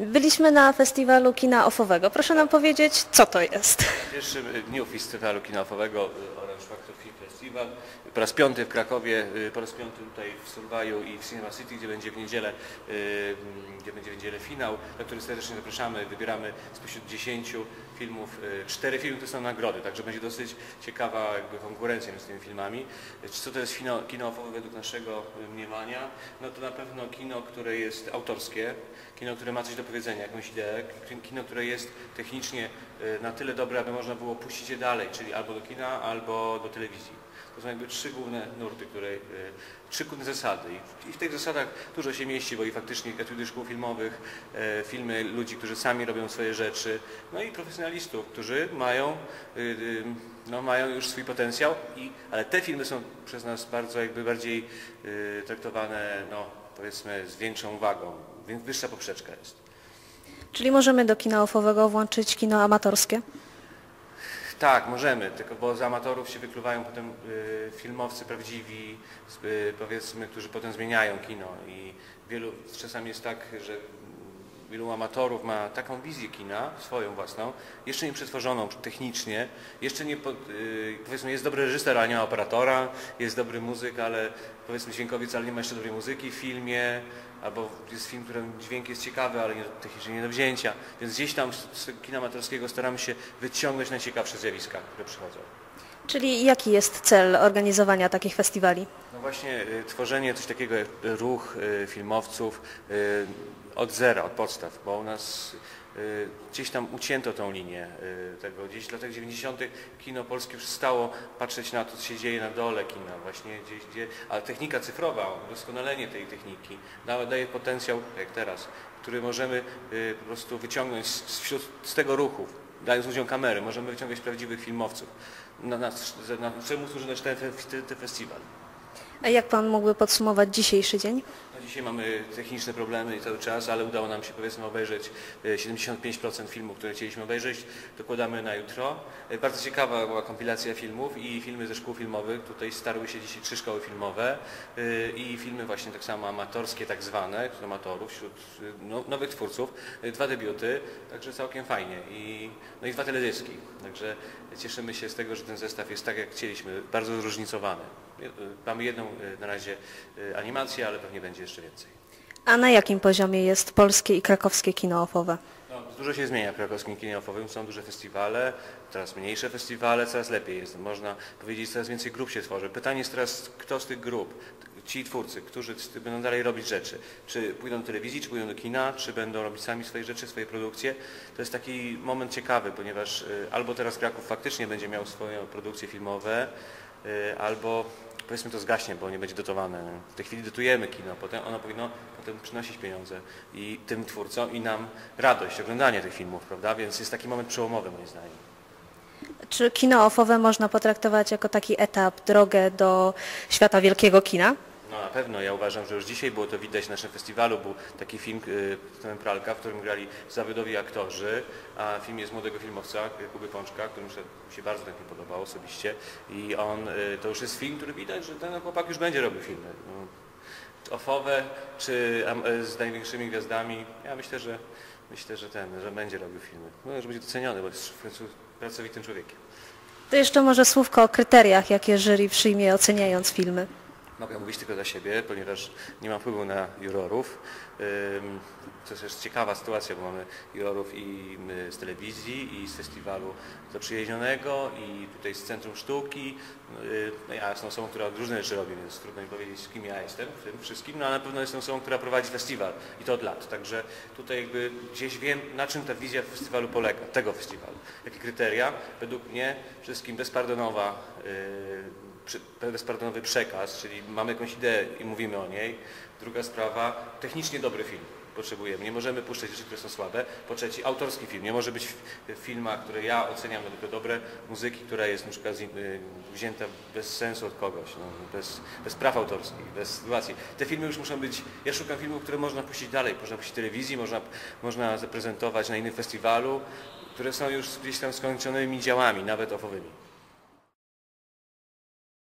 Byliśmy na festiwalu kina ofowego. Proszę nam powiedzieć, co to jest. W pierwszym dniu festiwalu kinofowego y, Orange Factor Film Festival. Po raz piąty w Krakowie, y, po raz piąty tutaj w Survaju i w Cinema City, gdzie będzie w niedzielę, y, gdzie będzie w niedzielę finał, na który serdecznie zapraszamy. Wybieramy spośród 10 filmów, y, cztery filmy to są nagrody, także będzie dosyć ciekawa jakby konkurencja między tymi filmami. Y, Co to jest kino, kino ofowe według naszego y, mniemania? No to na pewno kino, które jest autorskie, kino, które ma coś do powiedzenia, jakąś ideę, kino, które jest technicznie y, na tyle dobre, aby można było puścić je dalej, czyli albo do kina, albo do telewizji. To są jakby trzy główne nurty, które, y, trzy główne zasady. I w- tych zasadach dużo się mieści, bo i faktycznie etudy szkół filmowych, e, filmy ludzi, którzy sami robią swoje rzeczy, no i profesjonalistów, którzy mają, y, y, no, mają już swój potencjał, i, ale te filmy są przez nas bardzo jakby bardziej y, traktowane, no powiedzmy, z większą uwagą, więc wyższa poprzeczka jest. Czyli możemy do kina ofowego włączyć kino amatorskie? Tak, możemy, tylko bo z amatorów się wykluwają potem y, filmowcy prawdziwi, y, powiedzmy, którzy potem zmieniają kino i wielu, czasami jest tak, że wielu amatorów ma taką wizję kina, swoją własną, jeszcze nie przetworzoną technicznie, jeszcze nie, y, powiedzmy, jest dobry reżyser, ale nie ma operatora, jest dobry muzyk, ale powiedzmy dźwiękowiec, ale nie ma jeszcze dobrej muzyki w filmie, albo jest film, którym dźwięk jest ciekawy, ale nie, technicznie nie do wzięcia, więc gdzieś tam z kina amatorskiego staramy się wyciągnąć najciekawsze zjawiska, które przychodzą. Czyli jaki jest cel organizowania takich festiwali? No właśnie y, tworzenie coś takiego jak ruch y, filmowców y, od zera, od podstaw, bo u nas gdzieś tam ucięto tą linię tego, gdzieś w latach 90. kino polskie przestało patrzeć na to, co się dzieje na dole kina, właśnie gdzieś, gdzie, a technika cyfrowa, doskonalenie tej techniki daje, potencjał, jak teraz, który możemy po prostu wyciągnąć z, z tego ruchu, dając ludziom kamery, możemy wyciągać prawdziwych filmowców. Na, na, na, czemu służy nasz ten, ten, ten festiwal? A jak pan mógłby podsumować dzisiejszy dzień? No dzisiaj mamy techniczne problemy cały czas, ale udało nam się powiedzmy obejrzeć e, 75% filmów, które chcieliśmy obejrzeć. Dokładamy na jutro. E, Bardzo ciekawa była kompilacja filmów i filmy ze szkół filmowych. Tutaj starły się dzisiaj trzy szkoły filmowe e, i filmy właśnie tak samo amatorskie tak zwane, amatorów, wśród e, no, nowych twórców. E, Dwa debiuty, także całkiem fajnie. I, no i dwa teledyski. Także cieszymy się z tego, że ten zestaw jest tak jak chcieliśmy, bardzo zróżnicowany. E, Mamy jedną e, na razie e, animację, ale pewnie będzie jeszcze więcej. A na jakim poziomie jest polskie i krakowskie kino ofowe? No, dużo się zmienia w krakowskim kinie ofowym, są duże festiwale, coraz mniejsze festiwale, coraz lepiej jest. Można powiedzieć, coraz więcej grup się tworzy. Pytanie jest teraz, kto z tych grup, ci twórcy, którzy będą dalej robić rzeczy, czy pójdą do telewizji, czy pójdą do kina, czy będą robić sami swoje rzeczy, swoje produkcje. To jest taki moment ciekawy, ponieważ y, albo teraz Kraków faktycznie będzie miał swoje produkcje filmowe, y, albo powiedzmy to zgaśnie, bo nie będzie dotowane. W tej chwili dotujemy kino, potem ono powinno potem przynosić pieniądze i tym twórcom i nam radość, oglądanie tych filmów, prawda? Więc jest taki moment przełomowy moim zdaniem. Czy kino ofowe można potraktować jako taki etap, drogę do świata wielkiego kina? No na pewno, ja uważam, że już dzisiaj było to widać na naszym festiwalu. Był taki film y, Pralka, w którym grali zawodowi aktorzy, a film jest młodego filmowca, Kuby Pączka, którym się, mi bardzo ten film podobał osobiście. I on, y, to już jest film, który widać, że ten chłopak już będzie robił filmy. No, ofowe, czy y, z największymi gwiazdami. Ja myślę, że myślę, że ten, że będzie robił filmy. No, że będzie doceniony, bo jest w końcu pracowitym człowiekiem. To jeszcze może słówko o kryteriach, jakie jury przyjmie oceniając filmy. Mogę mówić tylko za siebie, ponieważ nie mam wpływu na jurorów. To jest ciekawa sytuacja, bo mamy jurorów i z telewizji, i z festiwalu zaprzyjaźnionego, i tutaj z Centrum Sztuki. Yy, No ja jestem osobą, która różne rzeczy robi, więc trudno mi powiedzieć, kim ja jestem w tym wszystkim, no ale na pewno jestem osobą, która prowadzi festiwal i to od lat. Także tutaj jakby gdzieś wiem, na czym ta wizja festiwalu polega, tego festiwalu. Jakie kryteria? Według mnie wszystkim bezpardonowa yy, bezpardonowy przekaz, czyli mamy jakąś ideę i mówimy o niej. Druga sprawa, technicznie dobry film potrzebujemy. Nie możemy puszczać rzeczy, które są słabe. Po trzecie, autorski film. Nie może być filmach, które ja oceniam tylko dobre, muzyki, która jest na przykład y, wzięta bez sensu od kogoś, no, bez, bez praw autorskich, bez sytuacji. Te filmy już muszą być, ja szukam filmów, które można puścić dalej, można puścić telewizji, można, można zaprezentować na innym festiwalu, które są już gdzieś tam skończonymi działami, nawet ofowymi.